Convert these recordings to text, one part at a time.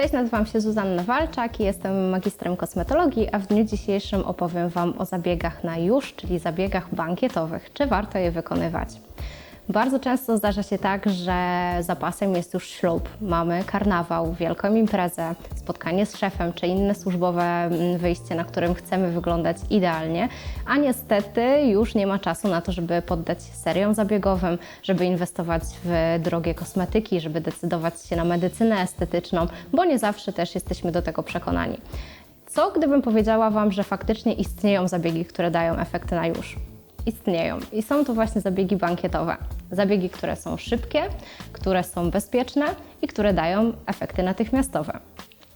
Cześć, nazywam się Zuzanna Walczak i jestem magistrem kosmetologii, a w dniu dzisiejszym opowiem Wam o zabiegach na już, czyli zabiegach bankietowych. Czy warto je wykonywać? Bardzo często zdarza się tak, że zapasem jest już ślub, mamy karnawał, wielką imprezę, spotkanie z szefem czy inne służbowe mm, wyjście, na którym chcemy wyglądać idealnie, a niestety już nie ma czasu na to, żeby poddać się seriom zabiegowym, żeby inwestować w drogie kosmetyki, żeby decydować się na medycynę estetyczną, bo nie zawsze też jesteśmy do tego przekonani. Co gdybym powiedziała Wam, że faktycznie istnieją zabiegi, które dają efekty na już? Istnieją i są to właśnie zabiegi bankietowe. Zabiegi, które są szybkie, które są bezpieczne i które dają efekty natychmiastowe.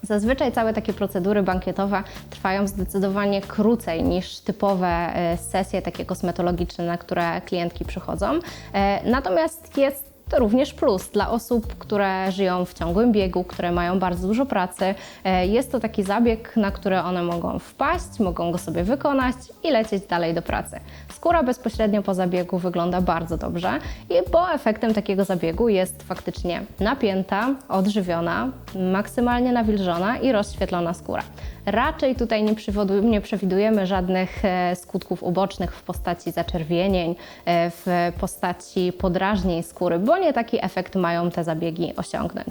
Zazwyczaj całe takie procedury bankietowe trwają zdecydowanie krócej niż typowe e, sesje takie kosmetologiczne, na które klientki przychodzą. E, Natomiast jest to również plus dla osób, które żyją w ciągłym biegu, które mają bardzo dużo pracy. E, Jest to taki zabieg, na który one mogą wpaść, mogą go sobie wykonać i lecieć dalej do pracy. Skóra bezpośrednio po zabiegu wygląda bardzo dobrze, i bo efektem takiego zabiegu jest faktycznie napięta, odżywiona, maksymalnie nawilżona i rozświetlona skóra. Raczej tutaj nie, nie przewidujemy żadnych e, skutków ubocznych w postaci zaczerwienień, e, w postaci podrażnień skóry, bo nie taki efekt mają te zabiegi osiągnąć.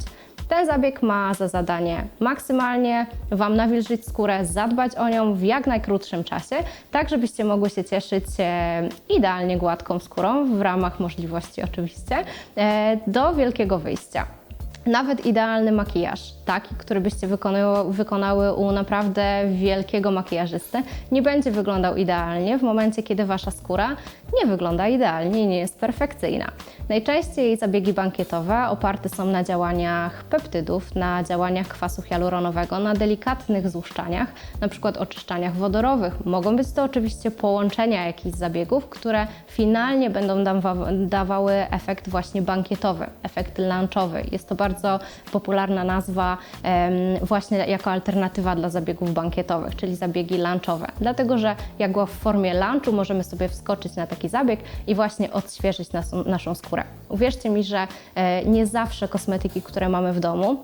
Ten zabieg ma za zadanie maksymalnie Wam nawilżyć skórę, zadbać o nią w jak najkrótszym czasie, tak żebyście mogły się cieszyć e, idealnie gładką skórą, w ramach możliwości oczywiście, do wielkiego wyjścia. Nawet idealny makijaż, taki, który byście wykonały, wykonały u naprawdę wielkiego makijażysty, nie będzie wyglądał idealnie w momencie, kiedy wasza skóra nie wygląda idealnie i nie jest perfekcyjna. Najczęściej zabiegi bankietowe oparte są na działaniach peptydów, na działaniach kwasu hialuronowego, na delikatnych złuszczaniach, na przykład oczyszczaniach wodorowych. Mogą być to oczywiście połączenia jakichś zabiegów, które finalnie będą dawa- dawały efekt właśnie bankietowy, efekt lunchowy. Jest to bardzo popularna nazwa właśnie jako alternatywa dla zabiegów bankietowych, czyli zabiegi lunchowe. Dlatego, że jak w formie lunchu możemy sobie wskoczyć na taki zabieg i właśnie odświeżyć nas, naszą skórę. Uwierzcie mi, że e, nie zawsze kosmetyki, które mamy w domu,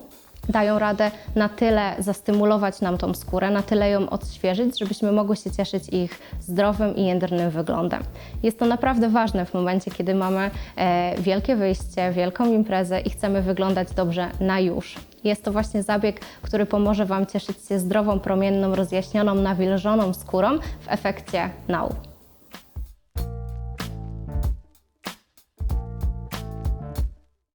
dają radę na tyle zastymulować nam tą skórę, na tyle ją odświeżyć, żebyśmy mogły się cieszyć ich zdrowym i jędrnym wyglądem. Jest to naprawdę ważne w momencie, kiedy mamy e, wielkie wyjście, wielką imprezę i chcemy wyglądać dobrze na już. Jest to właśnie zabieg, który pomoże Wam cieszyć się zdrową, promienną, rozjaśnioną, nawilżoną skórą w efekcie now.